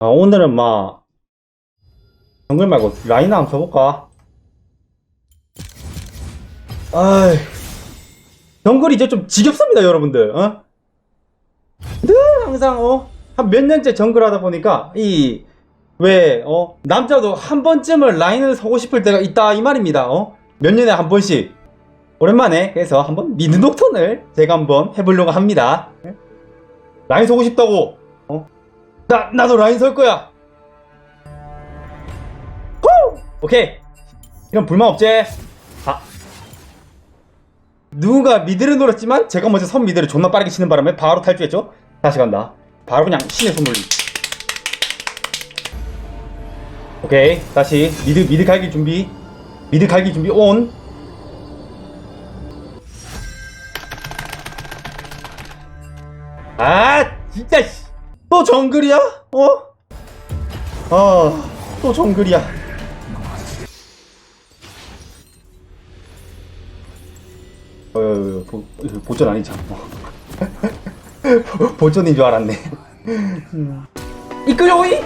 아, 오늘은 막, 정글 말고 라인 한번 써볼까? 아이, 정글이 이제 좀 지겹습니다, 여러분들, 어? 늘 항상, 어? 한 몇 년째 정글 하다 보니까, 이, 왜, 어? 남자도 한 번쯤은 라인을 서고 싶을 때가 있다, 이 말입니다, 어? 몇 년에 한 번씩. 오랜만에, 그래서 한번 미드 녹턴을 제가 한번 해보려고 합니다. 예? 라인 서고 싶다고, 어? 나, 나도 라인 설 거야. 후! 오케이. 이런 불만 없지? 아. 누군가 미드를 노렸지만 제가 먼저 선 미드를 존나 빠르게 치는 바람에 바로 탈주했죠? 다시 간다. 바로 그냥 신의 선물리. 오케이. 다시 미드, 미드 갈기 준비. 미드 갈기 준비 온. 아, 진짜, 씨. 또 정글이야? 어? 아, 또 정글이야. 어, 어, 어, 보, 이거 보전 아니지? 어. 보- 보전인 줄 알았네. 음. 이끌어오이?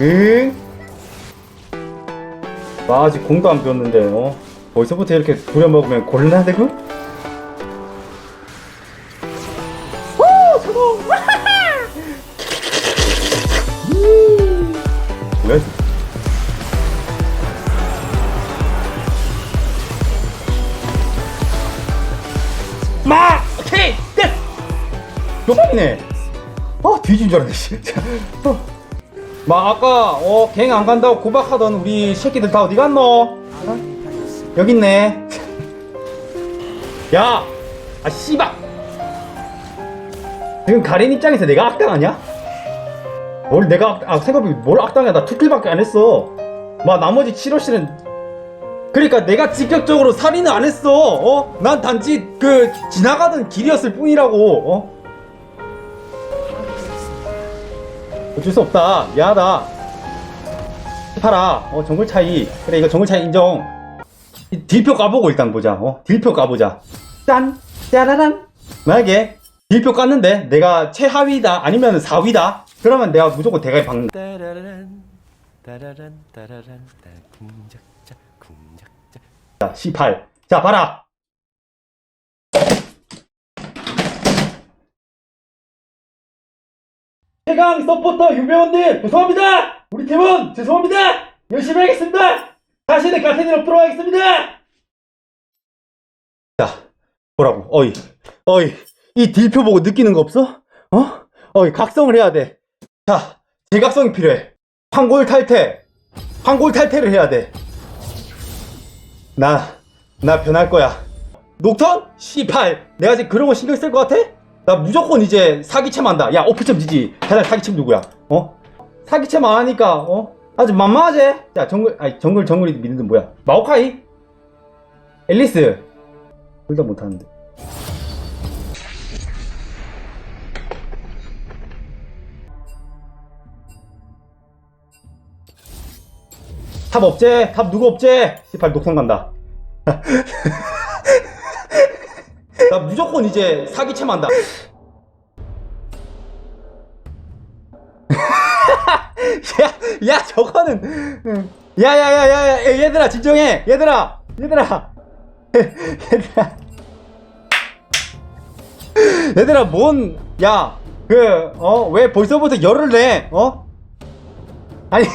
응? 나 아직 공도 안 배웠는데, 어? 벌써부터 이렇게 부려먹으면 곤란하대구? 이거? 마! 오케이! 됐! 요방이네 아 뒤진 줄 알았네 진짜 어. 마 아까 어 갱 안 간다고 구박하던 우리 새끼들 다 어디 갔노? 어? 여기 있네 야! 아 씨발 지금 가린 입장에서 내가 악당 아니야? 뭘 내가 악, 아, 생각해보면 뭘 악당이야. 나 투킬밖에 안 했어. 막 나머지 7호씨는 그러니까 내가 직접적으로 살인을 안 했어. 어? 난 단지 그 지나가던 길이었을 뿐이라고. 어? 어쩔 수 없다. 미안하다. 팔아. 어 정글 차이. 그래 이거 정글 차이 인정. 이 딜표 까보고 일단 보자. 어? 딜표 까보자. 짠. 짜라란. 만약에 딜표 깠는데 내가 최하위다. 아니면 4위다 그러면 내가 무조건 대가리 박는다 따라란 따라란 따라란 따 궁작자 궁작자 자, 18. 자, 봐라. 최강 서포터 유배원님 죄송합니다. 우리 팀은 죄송합니다. 열심히 하겠습니다. 같은 일 없도록 하겠습니다. 자, 뭐라고? 어이, 어이, 이 딜표 보고 느끼는 거 없어? 어? 어이, 각성을 해야 돼. 자, 재각성이 필요해. 황골 탈퇴. 황골 탈퇴를 해야 돼. 나, 나 변할 거야. 녹턴? C8. 내가 지금 그런 거 신경 쓸 것 같아? 나 무조건 이제 사기챔 한다. 야, 오프챔 지지. 배달 사기챔 누구야? 어? 사기챔 안 하니까, 어? 아주 만만하지? 야, 정글, 아니, 정글, 정글이 믿는 뭐야? 마오카이? 앨리스. 둘 다 못하는데. 탑 없제? 탑 누구 없제? C8 녹턴 간다. 나 무조건 이제 사기챔 한다. 야, 야, 저거는. 야, 야, 야, 야, 야, 얘들아, 진정해. 얘들아, 얘들아. 얘들아. 얘들아, 뭔, 야, 그, 어, 왜 벌써부터 열을 내? 어? 아니.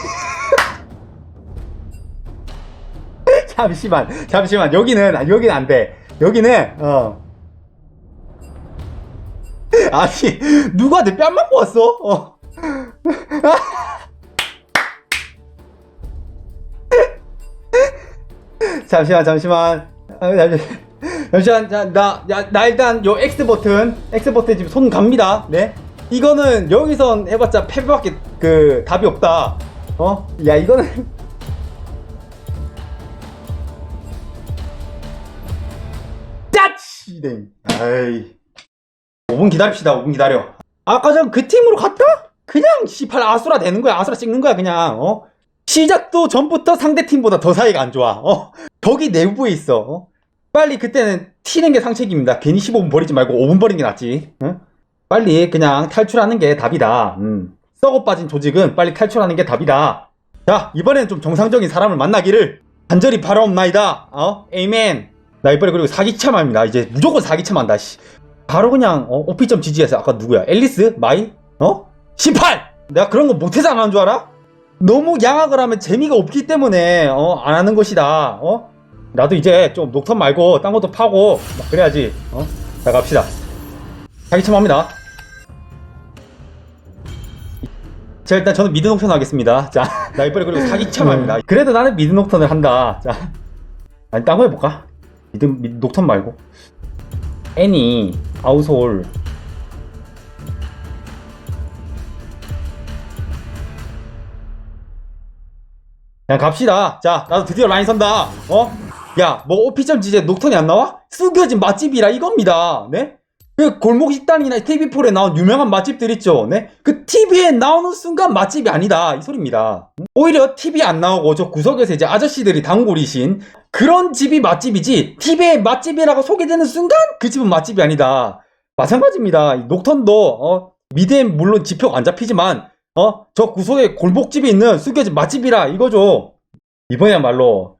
잠시만, 잠시만. 여기는, 아, 여기는 안 돼. 여기는, 어. 아니, 누가 내 뺨 맞고 왔어? 어. 잠시만, 잠시만. 아. 잠시만, 자, 나, 야, 나 일단 요 X 버튼, X 버튼 지금 손 갑니다. 네. 이거는 여기선 해봤자 패배밖에 그 답이 없다. 어? 야, 이거는. 네. 아이. 5분 기다립시다. 5분 기다려. 아까 전 그 팀으로 갔다? 그냥 씨발 아수라 되는 거야. 아수라 찍는 거야 그냥. 어? 시작도 전부터 상대 팀보다 더 사이가 안 좋아. 어? 거기 내부에 있어. 어? 빨리 그때는 튀는 게 상책입니다. 괜히 15분 버리지 말고 5분 버리는 게 낫지. 응? 빨리 그냥 탈출하는 게 답이다. 음. 썩어 빠진 조직은 빨리 탈출하는 게 답이다. 자, 이번엔 좀 정상적인 사람을 만나기를 간절히 바라옵나이다. 어? 에이멘. 나 이번에 그리고 사기참 합니다. 이제 무조건 사기참 한다, 씨. 바로 그냥, 어, 오피점 지지해서 아까 누구야? 앨리스? 마이? 어? 18! 내가 그런 거 못해서 안 하는 줄 알아? 너무 양악을 하면 재미가 없기 때문에, 어, 안 하는 것이다. 어? 나도 이제 좀 녹턴 말고 딴 것도 파고, 막 그래야지. 어? 자, 갑시다. 사기참 합니다. 자, 일단 저는 미드 녹턴 하겠습니다. 자, 나 이번에 그리고 사기참 합니다. 그래도 나는 미드 녹턴을 한다. 자, 아니, 딴거 해볼까? 미드, 녹턴 말고. 애니, 아우솔. 그냥 갑시다. 자, 나도 드디어 라인 선다. 어? 야, 뭐 오피점 지제 녹턴이 안 나와? 숨겨진 맛집이라 이겁니다. 네? 그 골목 식당이나 TV폴에 나온 유명한 맛집들 있죠. 네? 그 TV에 나오는 순간 맛집이 아니다. 이 소리입니다. 오히려 TV 안 나오고 저 구석에서 이제 아저씨들이 단골이신 그런 집이 맛집이지 TV에 맛집이라고 소개되는 순간 그 집은 맛집이 아니다. 마찬가지입니다. 이 녹턴도 어, 미드엔 물론 지표가 안 잡히지만 어, 저 구석에 골목집이 있는 숨겨진 맛집이라 이거죠. 이번에야말로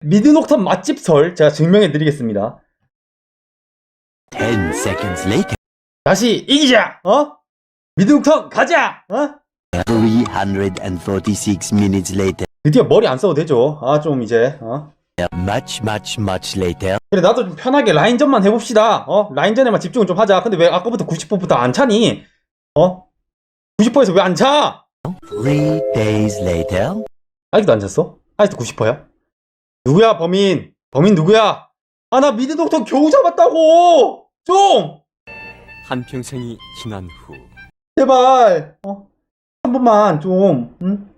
미드 녹턴 맛집설 제가 증명해 드리겠습니다. 10 seconds later, 다시 이기자! 어? 미드 녹턴 가자! 어? 346 minutes later, 드디어 머리 안 써도 되죠. 아, 좀 이제, 어? much, much, much later, 그래, 나도 좀 편하게 라인전만 해봅시다. 어? 라인전에만 집중을 좀 하자. 근데 왜 아까부터 90%부터 안 차니? 어? 90%에서 왜 안 차? three days later, 아직도 안 찼어? 아직도 90%야? 누구야, 범인? 범인 누구야? 아, 나 미드 녹턴 겨우 잡았다고! 좀! 한평생이 지난 후 제발, 어? 한 번만 좀, 응?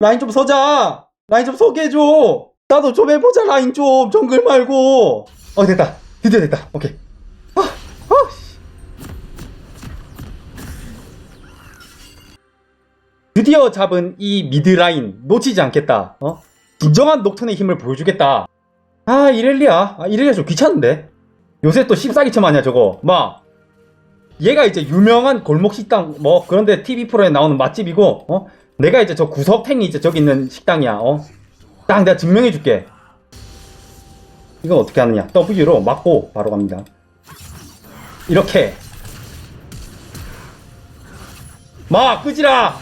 라인 좀 서자! 라인 좀 서게 해줘! 나도 좀 해보자, 라인 좀! 정글 말고! 어, 됐다. 드디어 됐다. 오케이. 아, 아, 씨. 드디어 잡은 이 미드 라인 놓치지 않겠다. 어? 진정한 녹턴의 힘을 보여주겠다. 아, 이렐리아. 아, 이렐리아 좀 귀찮은데? 요새 또 씹사기처럼 하냐, 저거. 막, 얘가 이제 유명한 골목 식당 뭐 그런데 TV 프로에 나오는 맛집이고 어? 내가 이제 저 구석탱이 이제 저기 있는 식당이야 어딱 내가 증명해 줄게. 이건 어떻게 하느냐. W로 맞고 바로 갑니다. 이렇게. 막 끄지라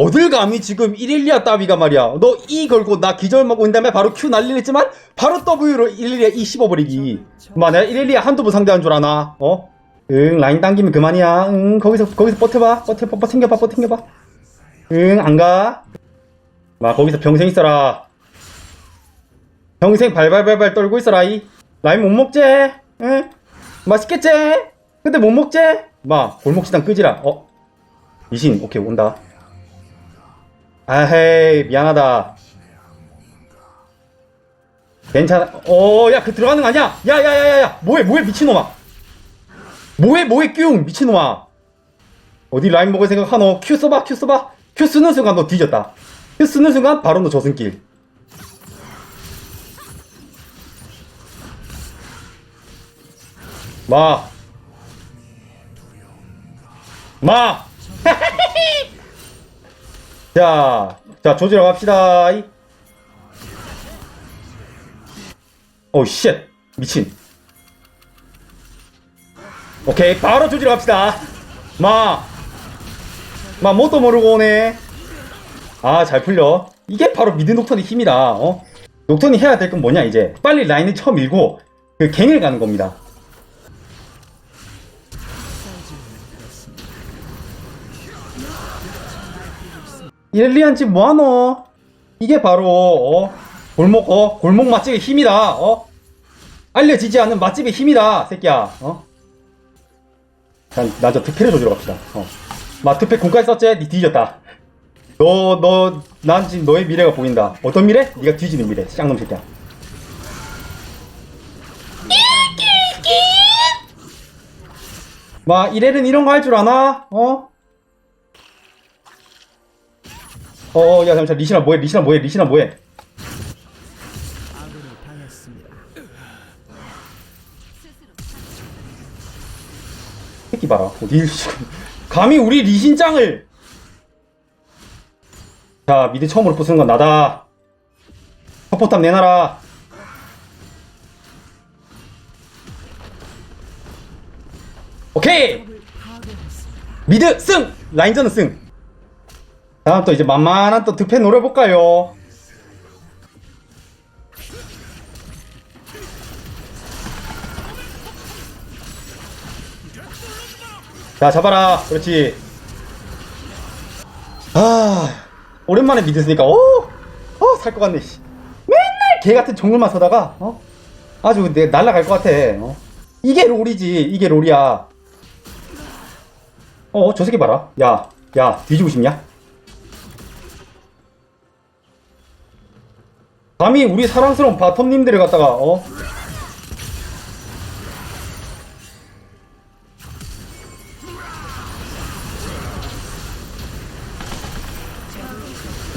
어딜 감히 지금 이릴리아 따위가 말이야. 너 E 걸고 나 기절 먹고 인 다음에 바로 Q 날리랬지만 바로 W로 이릴리아 E 씹어버리기. 마 내가 이릴리아 한두 번 상대한 줄 아나? 어? 응 라인 당기면 그만이야. 응 거기서 거기서 버텨봐. 버텨 버텨 챙겨봐 버텨 챙겨봐. 응 안가. 마 거기서 평생 있어라. 평생 발발발발 떨고 있어라 이. 라인 못 먹지? 응? 맛있겠지? 근데 못 먹지? 마 골목시장 끄지라. 어? 미신 오케이 온다 아헤이 미안하다. 괜찮아. 어야 그 들어가는 거 아니야? 야야야야야. 뭐해 뭐해 미친놈아. 뭐해 뭐해 뀨. 미친놈아. 어디 라인 먹을 생각 하노? 큐 써봐 큐 써봐. 큐 쓰는 순간 너 뒤졌다. 큐 쓰는 순간 바로 너 저승길. 마. 마! 자, 자, 조지러 갑시다. 이. 오, 쉣. 미친. 오케이, 바로 조지러 갑시다. 마. 마, 뭣도 모르고 오네. 아, 잘 풀려. 이게 바로 미드 녹턴의 힘이다, 어? 녹턴이 해야 될 건 뭐냐, 이제. 빨리 라인을 쳐 밀고, 그 갱을 가는 겁니다. 일리안 집 뭐하노? 이게 바로 어? 골목 어? 골목 맛집의 힘이다 어? 알려지지 않는 맛집의 힘이다 새끼야 어? 나저 특패를 조지러 갑시다 어. 마 특패 공까지 썼지? 니 뒤졌다 너 너 난 지금 너의 미래가 보인다 어떤 미래? 네가 뒤지는 미래 쌍놈 새끼야 마 이래는 이런 거 할 줄 아나? 어? 어어 야 잠시만 리시나 뭐해 리시나 뭐해 리시나 뭐해? 아군이 당했습니다. 새끼 봐라. 어디 감히 우리 리신짱을! 자 미드 처음으로 부수는 건 나다. 석포탑 내놔라. 오케이! 미드 승! 라인전은 승! 다음 또 이제 만만한 또 득패 노려볼까요? 자 잡아라 그렇지 아 오랜만에 미드 쓰니까 어어살 것 같네 씨. 맨날 개 같은 정글만 서다가 어 아주 내 날라갈 것 같아 어? 이게 롤이지 이게 롤이야 어저 새끼 봐라 야야 뒤지고 싶냐 감히 우리 사랑스러운 바텀님들을 갖다가 어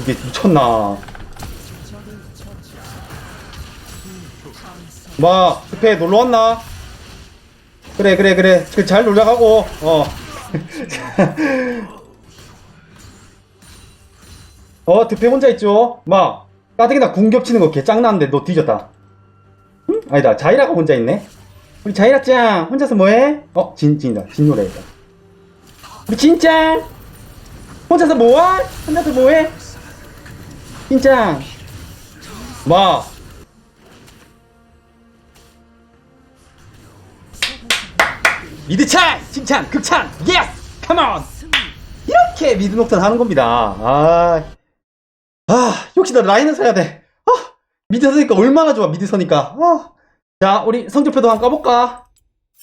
이게 미쳤나. 마, 숲에 놀러 왔나? 그래, 그래, 그래. 그 잘 놀러 가고, 어. 어, 득패 혼자 있죠? 마, 까득이나 궁 겹치는 거 개 짱나는데 너 뒤졌다. 응? 아니다, 자이라가 혼자 있네. 우리 자이라짱, 혼자서 뭐해? 어, 진, 진이다. 진 노래다. 우리 진짱! 혼자서 뭐해? 혼자서 뭐해? 진짱! 마! 미드 찬! 칭찬! 극찬! 예스! 컴온! 이렇게 미드 녹턴 하는 겁니다. 아, 아, 역시 나 라인을 서야 돼. 아, 미드 서니까 얼마나 좋아, 미드 서니까. 아. 자, 우리 성적표도 한번 까볼까?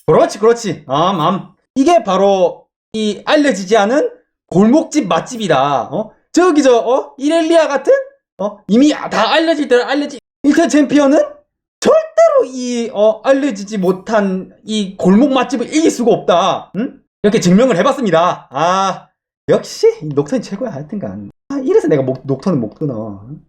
그렇지, 그렇지. 암, 암. 이게 바로 이 알려지지 않은 골목집 맛집이다. 어? 저기 저, 어? 이렐리아 같은? 어? 이미 다 알려질 대로 알려진 1차 챔피언은 절대로 이, 어, 알려지지 못한 이 골목 맛집을 이길 수가 없다. 응? 이렇게 증명을 해봤습니다. 아, 역시 이 녹턴이 최고야 하여튼간. 아, 이래서 내가 목, 녹턴은 못 끊어. 응?